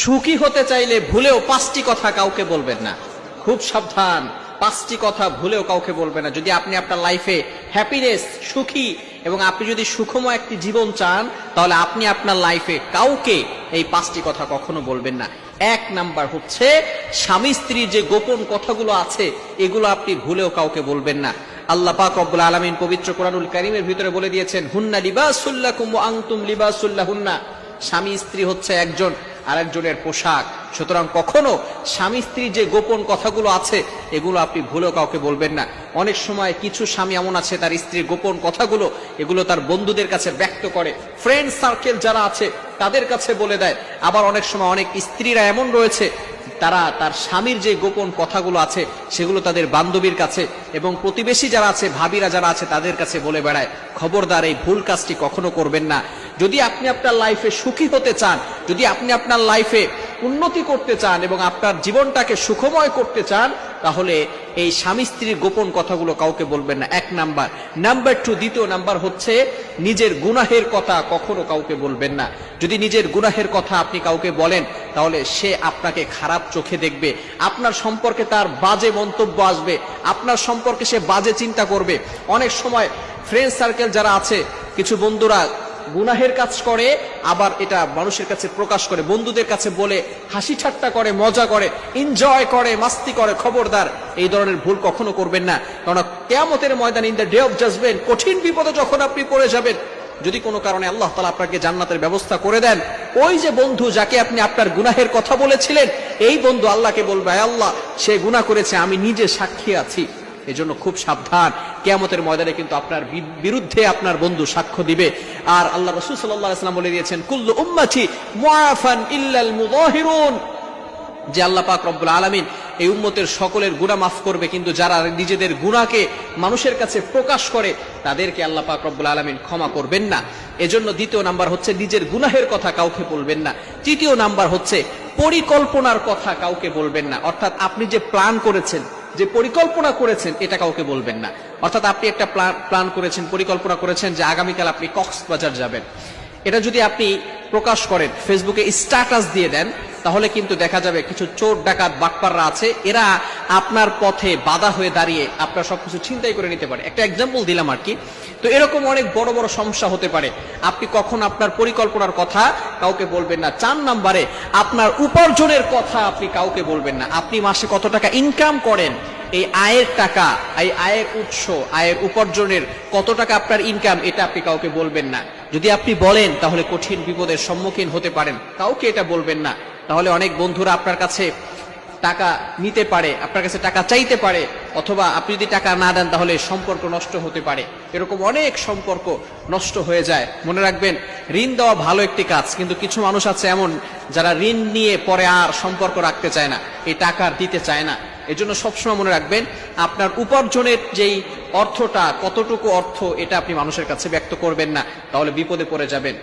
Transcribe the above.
সুখী হতে চাইলে ভুলেও পাঁচটি কথা কাউকে বলবেন না। খুব সাবধান, পাঁচটি কথা ভুলেও কাউকে বলবেন না। যদি আপনি আপনার লাইফে হ্যাপিনেস সুখী এবং আপনি যদি সুখময় একটি জীবন চান, তাহলে আপনি আপনার লাইফে কাউকে এই পাঁচটি কথা কখনো বলবেন না। এক নাম্বার হচ্ছে, স্বামী স্ত্রীর যে গোপন কথাগুলো আছে, এগুলো আপনি ভুলেও কাউকে বলবেন না। আল্লাহ পাক রব্বুল আলামিন পবিত্র কোরআনুল কারীমের ভিতরে বলে দিয়েছেন, হুন্না লিবাসুল্লাহ লিবাসুল্লাকুম ওয়া আনতুম লিবাসুল্লাহুন্না স্বামী স্ত্রী হচ্ছে একজন আরেকজনের পোশাক। সুতরাং কখনো স্বামী স্ত্রী যে গোপন কথাগুলো আছে, এগুলো আপনি ভুলেও কাউকে বলবেন না। অনেক সময় কিছু স্বামী এমন আছে, তার স্ত্রীর গোপন কথাগুলো, এগুলো তার বন্ধুদের কাছে ব্যক্ত করে। ফ্রেন্ড সার্কেল যারা আছে, তাদের কাছে বলে দেয়। আবার অনেক সময় অনেক স্ত্রীরা এমন রয়েছে তারা তার স্বামীর যে গোপন কথাগুলো আছে, সেগুলো তাদের বান্ধবীর কাছে এবং প্রতিবেশী যারা আছে, ভাবিরা যারা আছে, তাদের কাছে বলে বেড়ায়, খবরদার, এই ভুল কাজটি কখনো করবেন না। যদি আপনি আপনার লাইফে সুখী হতে চান, যদি আপনি আপনার লাইফে উন্নতি করতে চান এবং আপনার জীবনটাকে সুখময় করতে চান তাহলে এই স্বামী স্ত্রীর গোপন কথাগুলো কাউকে বলবেন না। এক নাম্বার। নাম্বার টু, দ্বিতীয় নাম্বার হচ্ছে, নিজের গুনাহের কথা কখনো কাউকে বলবেন না। যদি নিজের গুনাহের কথা আপনি কাউকে বলেন, তাহলে সে আপনাকে খারাপ চোখে দেখবে। আপনার সম্পর্কে তার বাজে মন্তব্য আসবে। আপনার সম্পর্কে সে বাজে চিন্তা করবে। অনেক সময় ফ্রেন্ড সার্কেল যারা আছে, কিছু বন্ধুরা গুনাহের কাজ করে, আবার এটা মানুষের কাছে প্রকাশ করে, বন্ধুদের কাছে বলে, হাসি ঠাট্টা করে, মজা করে এনজয় করে, মাস্তি করে, খবরদার। এই ধরনের ভুল কখনো করবেন না। কারণ কেয়ামতের ময়দান in the day of judgement কঠিন বিপদে যখন আপনি পড়ে যাবেন, যদি কোনো কারণে আল্লাহ তালা আপনাকে জান্নাতের ব্যবস্থা করে দেন, ওই যে বন্ধু যাকে আপনি আপনার গুনাহের কথা বলেছিলেন, এই বন্ধু আল্লাহকে বলবে আল্লাহ, সে গুনাহ করেছে, আমি নিজে সাক্ষী আছি। এজন্য খুব সাবধান। কেয়ামতের ময়দানে কিন্তু আপনার বিরুদ্ধে আপনার বন্ধু সাক্ষ্য দিবে। আর আল্লাহ রসুল সাল্লাম বলে দিয়েছেন, কুল্লু উম্মাছি ইল্লাল যে আল্লাহ পাক রব্বুল আলামিন এই উম্মতের সকলের গুনাহ মাফ করবে, কিন্তু যারা নিজেদের গুণাকে মানুষের কাছে প্রকাশ করে, তাদেরকে আল্লাহ পাক রব্বুল আলামিন ক্ষমা করবেন না। এজন্য দ্বিতীয় নাম্বার হচ্ছে নিজের গুনাহের কথা কাউকে বলবেন না। তৃতীয় নাম্বার হচ্ছে পরিকল্পনার কথা কাউকে বলবেন না। অর্থাৎ আপনি যে প্ল্যান করেছেন যে পরিকল্পনা করেছেন, এটা কাউকে বলবেন না। অর্থাৎ আপনি একটা প্ল্যান করেছেন, পরিকল্পনা করেছেন যে আগামীকাল আপনি কক্সবাজার যাবেন। এটা যদি আপনি প্রকাশ করেন, ফেসবুকে স্ট্যাটাস দিয়ে দেন, তাহলে কিন্তু দেখা যাবে কিছু চোর ডাকাত বাটপাররা আছে, এরা আপনার পথে বাধা হয়ে দাঁড়িয়ে আপনার সবকিছু চিন্তাই করে নিতে পারে। একটা এক্সাম্পল দিলাম আর কি। তো এরকম অনেক বড় বড় সমস্যা হতে পারে। আপনি কখন আপনার পরিকল্পনার কথা কাউকে বলবেন না, চার নাম্বারে আপনার উপার্জনের কথা আপনি কাউকে বলবেন না। আপনি মাসে কত টাকা ইনকাম করেন? এই আয়ের টাকা, এই আয়ের উৎস, আয়ের উপার্জনের কত টাকা আপনার ইনকাম এটা আপনি কাউকে বলবেন না। যদি আপনি বলেন, তাহলে কঠিন বিপদের সম্মুখীন হতে পারেন। কাউকে এটা বলবেন না। তাহলে অনেক বন্ধুরা আপনার কাছে টাকা নিতে পারে, আপনার কাছে টাকা চাইতে পারে, অথবা আপনি যদি টাকা না দেন, তাহলে সম্পর্ক নষ্ট হতে পারে। এরকম অনেক সম্পর্ক নষ্ট হয়ে যায়। মনে রাখবেন, ঋণ দেওয়া ভালো একটি কাজ, কিন্তু কিছু মানুষ আছে এমন, যারা ঋণ নিয়ে পরে আর সম্পর্ক রাখতে চায় না, এই টাকা দিতে চায় না। এজন্য সবসময় মনে রাখবেন, আপনার উপার্জনের যেই অর্থটা, কতটুকু অর্থ, এটা আপনি মানুষের কাছে ব্যক্ত করবেন না, তাহলে বিপদে পড়ে যাবেন।